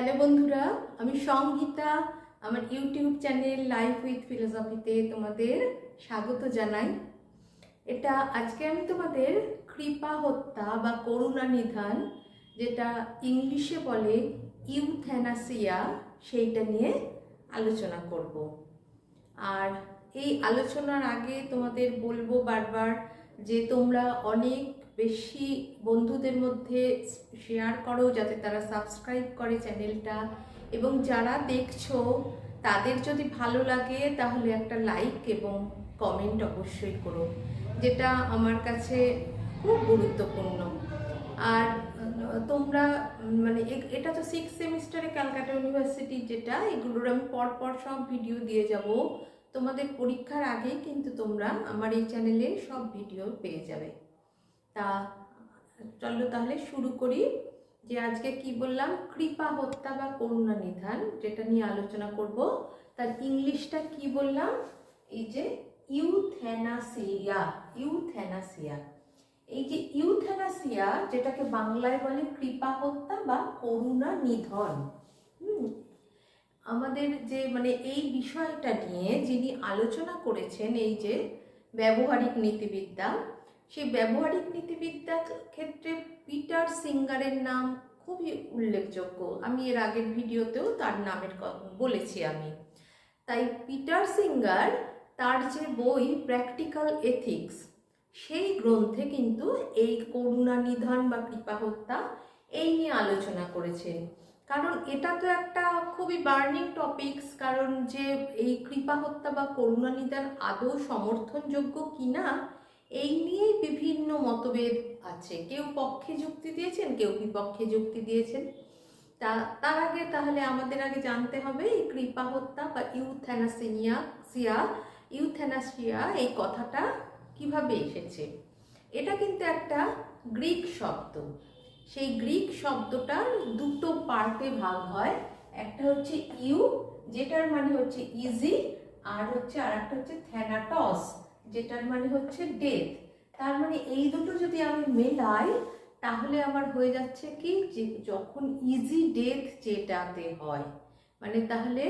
Hello বন্ধুরা, আমি সংগীতা। আমার ইউটিউব চ্যানেল লাইফ উইথ ফিলোসফিতে তোমাদের স্বাগত জানাই। এটা আজকে আমি তোমাদের কৃপা হত্যা বা করুণা নিধান, যেটা ইংলিশে বলে ইউথ্যানাসিয়া, সেইটা নিয়ে আলোচনা করব। আর এই আলোচনার আগে তোমাদের বলব বারবার যে তোমরা অনেক বেশি বন্ধুদের মধ্যে শেয়ার করো যাতে তারা সাবস্ক্রাইব করে চ্যানেলটা এবং যারা দেখছ, তাদের যদি ভালো লাগে, তাহলে একটা লাইক এবং কমেন্ট অবশ্যই করো, যেটা আমার কাছে খুব গুরুত্বপূর্ণ। আর তোমরা মানে এটা তো সিক্স সেমিস্টারে ক্যালকাটা ইউনিভার্সিটি যেটা, এগুলোর আমি পর পর সব ভিডিও দিয়ে যাব। তোমাদের পরীক্ষার আগেই কিন্তু তোমরা আমার এই চ্যানেলে সব ভিডিও পেয়ে যাবে। তা, চলো তাহলে শুরু করি। যে আজকে কি বললাম? কৃপা, হত্যা বা করুণা নিধান, যেটা নিয়ে আলোচনা করব। তার ইংলিশটা কি বললাম? এই যে ইউথ্যানাসিয়া ইউথ্যানাসিয়া এই যে ইউথ্যানাসিয়া যেটাকে বাংলায় বলে কৃপা, হত্যা বা করুণা নিধন। আমাদের যে মানে এই বিষয়টা নিয়ে যিনি আলোচনা করেছেন, এই যে ব্যবহারিক নীতিবিদ্যা সেই ব্যবহারিক নীতিবিদ্যা ক্ষেত্রে পিটার সিঙ্গারের নাম খুবই উল্লেখযোগ্য। আমি এর আগের ভিডিওতেও তার নামের বলেছি আমি। তাই পিটার সিঙ্গার তার যে বই প্র্যাকটিক্যাল এথিক্স, সেই গ্রন্থে কিন্তু এই করুণা নিধন বা কৃপা হত্যা এই নিয়ে আলোচনা করেছেন কারণ এটা তো একটা খুবই বার্নিং টপিকস, কারণ যে এই কৃপা হত্যা বা করুণা নিদান আদৌ সমর্থনযোগ্য কিনা এই নিয়েই বিভিন্ন মতভেদ আছে। কেউ পক্ষে যুক্তি দিয়েছেন, কেউ বিপক্ষে যুক্তি দিয়েছেন। তা, তার আগে তাহলে আমাদের আগে জানতে হবে, এই কৃপা হত্যা বা ইউথ্যানাসিনিয়া, সিয়া, ইউথ্যানাসিয়া, এই কথাটা কীভাবে এসেছে? এটা কিন্তু একটা গ্রিক শব্দ। সেই গ্রিক শব্দটার দুটো পার্টে ভাগ হয়। একটা হচ্ছে ইউ, যেটার মানে হচ্ছে ইজি, আর হচ্ছে আর একটা হচ্ছে থ্যানাটস। যেটার মানে হচ্ছে ডেথ তার মানে এই দুটো যদি আমি মেলাই, তাহলে আমার হয়ে যাচ্ছে কি যে যখন ইজি ডেথ যেটাতে হয় মানে তাহলে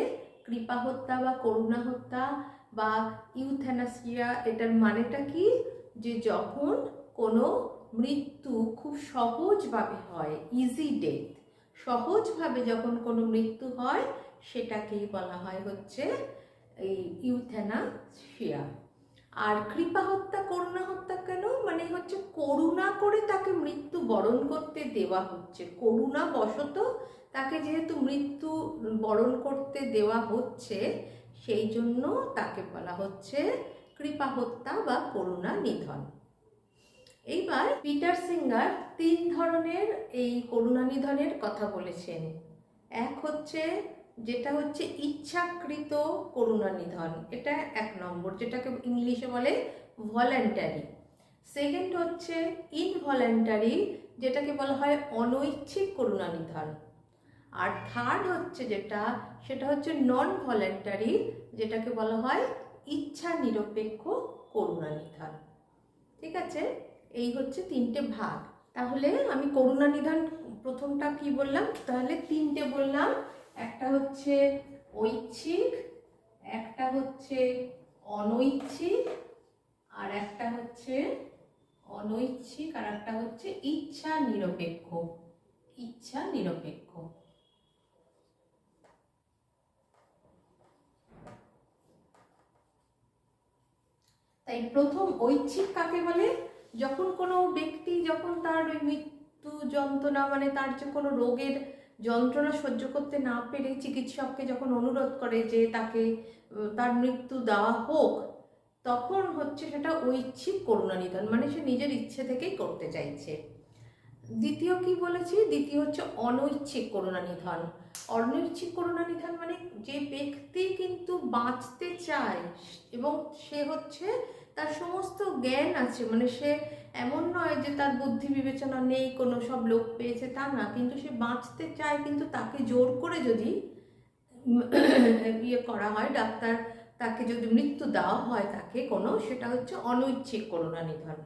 কৃপা হত্যা বা করুণা হত্যা বা ইউথ্যানাসিয়া এটার মানেটা কি? যে যখন কোনো মৃত্যু খুব সহজভাবে হয় ইজি ডেথ সহজভাবে যখন কোনো মৃত্যু হয়, সেটাকেই বলা হয় হচ্ছে এই ইউথ্যানাসিয়া আর কৃপা হত্যা, করুণা হত্যা কেন? মানে হচ্ছে করুণা করে তাকে মৃত্যু বরণ করতে দেওয়া হচ্ছে। করুণা বশত তাকে যেহেতু মৃত্যু বরণ করতে দেওয়া হচ্ছে, সেই জন্য তাকে বলা হচ্ছে কৃপা হত্যা বা করুণা নিধন। এইবার পিটার সিঙ্গার তিন ধরনের এই করুণা নিধনের কথা বলেছেন। এক হচ্ছে যেটা হচ্ছে ইচ্ছাকৃত করুণা নিধন। এটা এক নম্বর, যেটাকে ইংলিশে বলে ভলেন্টারি সেকেন্ড হচ্ছে ইনভলেন্টারি যেটাকে বলা হয় অনৈচ্ছিক করুণা নিধন। আর থার্ড হচ্ছে যেটা, সেটা হচ্ছে নন ভলেন্টারি যেটাকে বলা হয় ইচ্ছা নিরপেক্ষ করুণা নিধন। ঠিক আছে? এই হচ্ছে তিনটে ভাগ। তাহলে আমি করুণা নিধান প্রথমটা কি বললাম? তাহলে তিনটে বললাম একটা হচ্ছে ঐচ্ছিক, একটা হচ্ছে অনৈচ্ছিক, আর একটা হচ্ছে অনৈচ্ছিক, আর একটা হচ্ছে ইচ্ছা নিরপেক্ষ ইচ্ছা নিরপেক্ষ তাই প্রথম ঐচ্ছিক কাকে বলে? যখন কোনো ব্যক্তি যখন তার মৃত্যু যন্ত্রণা মানে তার যে কোনো রোগের যন্ত্রণা সহ্য করতে না পেরে চিকিৎসককে যখন অনুরোধ করে যে তাকে তার মৃত্যু দেওয়া হোক, তখন হচ্ছে সেটা ঐচ্ছিক করুণা নিধন মানে সে নিজের ইচ্ছে থেকেই করতে চাইছে। দ্বিতীয় কি বলেছি? দ্বিতীয় হচ্ছে অনৈচ্ছিক করুণা নিধন। অনৈচ্ছিক করুণা নিধন মানে যে ব্যক্তি কিন্তু বাঁচতে চায়, এবং সে হচ্ছে তার সমস্ত জ্ঞান আছে মানে সে এমন নয় যে তার বুদ্ধি বিবেচনা নেই, কোনো সব লোক পেয়েছে তা না, কিন্তু সে বাঁচতে চায়, কিন্তু তাকে জোর করে যদি ইয়ে করা হয়, ডাক্তার তাকে যদি মৃত্যু দেওয়া হয়, তাকে কোনো, সেটা হচ্ছে অনৈচ্ছিক করোনা নিধন।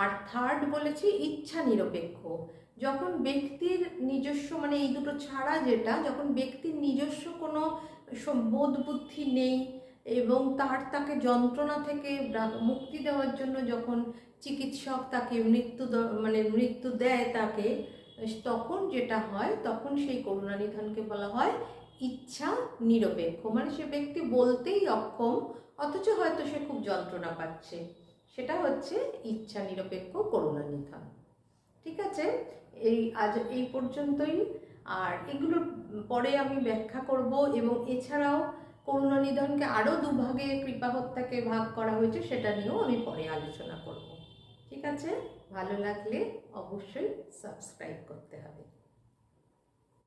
আর থার্ড বলেছি, ইচ্ছা নিরপেক্ষ। যখন ব্যক্তির নিজস্ব মানে এই দুটো ছাড়া যেটা, যখন ব্যক্তির নিজস্ব কোনো বোধ বুদ্ধি নেই, এবং তার তাকে যন্ত্রণা থেকে মুক্তি দেওয়ার জন্য যখন চিকিৎসক তাকে মৃত্যু মানে মৃত্যু দেয় তাকে, তখন যেটা হয়, তখন সেই করুণা নিধনকে বলা হয় ইচ্ছা নিরপেক্ষ মানে সে ব্যক্তি বলতেই অক্ষম, অথচ হয়তো সে খুব যন্ত্রণা পাচ্ছে। সেটা হচ্ছে ইচ্ছা নিরপেক্ষ করুণা নিধন। ঠিক আছে? এই আজ এই পর্যন্তই। আর এগুলোর পরে আমি ব্যাখ্যা করব এবং এছাড়াও করুণা নিধনকে আরও দুভাগে কৃপা হত্যাকে ভাগ করা হয়েছে, সেটা নিয়েও আমি পরে আলোচনা করব। ঠিক আছে? ভালো লাগলে অবশ্যই সাবস্ক্রাইব করতে হবে।